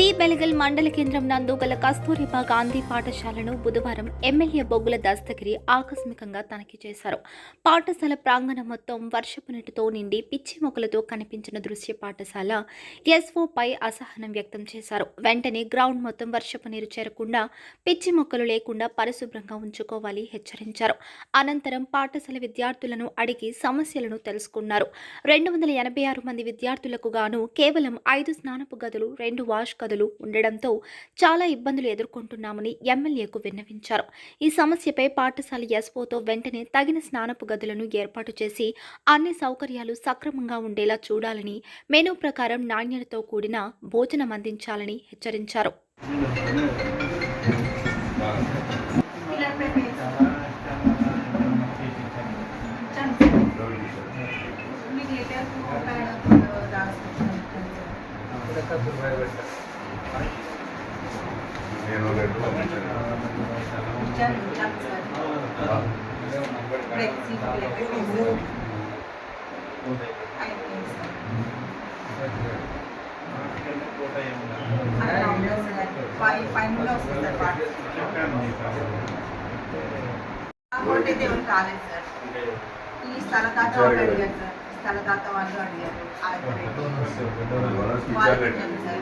See Belagal మండల కేంద్రం నందు గల కస్తూరిబా గాంధీ పాఠశాలను బుధవారం ఎమ్మెల్యే బొగ్గుల దస్తగిరి ఆకస్మికంగా తనిఖీ చేశారు. పాఠశాల ప్రాంగణం మొత్తం వర్షపు నీటితో నిండి పిచ్చి మొక్కలతో కనిపించిన దృశ్య పాఠశాల ఎస్ఓపై అసహనం వ్యక్తం చేశారు. వెంటనే గ్రౌండ్ మొత్తం వర్షపు నీరు చేరకుండా పిచ్చి మొక్కలు లేకుండా పరిశుభ్రంగా ఉంచుకోవాలి హెచ్చరించారు. అనంతరం పాఠశాల విద్యార్థులను అడిగి సమస్యలను తెలుసుకున్నారు. రెండు వందల ఎనభై ఆరు మంది విద్యార్థులకు గాను కేవలం ఐదు స్నానపు గదులు రెండు వాష్ గదులు ఉండడంతో చాలా ఇబ్బందులు ఎదుర్కొంటున్నామని ఎమ్మెల్యేకు విన్నవించారు. ఈ సమస్యపై పాఠశాల ఎస్పోతో వెంటనే తగిన స్నానపు గదులను ఏర్పాటు చేసి అన్ని సౌకర్యాలు సక్రమంగా ఉండేలా చూడాలని మెనూ ప్రకారం నాణ్యతతో కూడిన భోజనం అందించాలని హెచ్చరించారు. మీకు నేను రెండు పంపించాను ఇచ్చాను ఇచ్చాను సార్ ఫ్లెక్సీ లెటర్స్ అయిపోయింది సార్ అట్లా ఉండదు సార్ ఫైవ్ ఫైనల్లో వస్తుంది సార్ పాట అమౌంట్ అయితే ఎవరు కాలేదు సార్ ఈ స్థలదాత వాళ్ళు అడిగారు సార్ స్థలదాత వాళ్ళు అడిగారు ఆ రేటు. వాళ్ళకి ఇచ్చాము సార్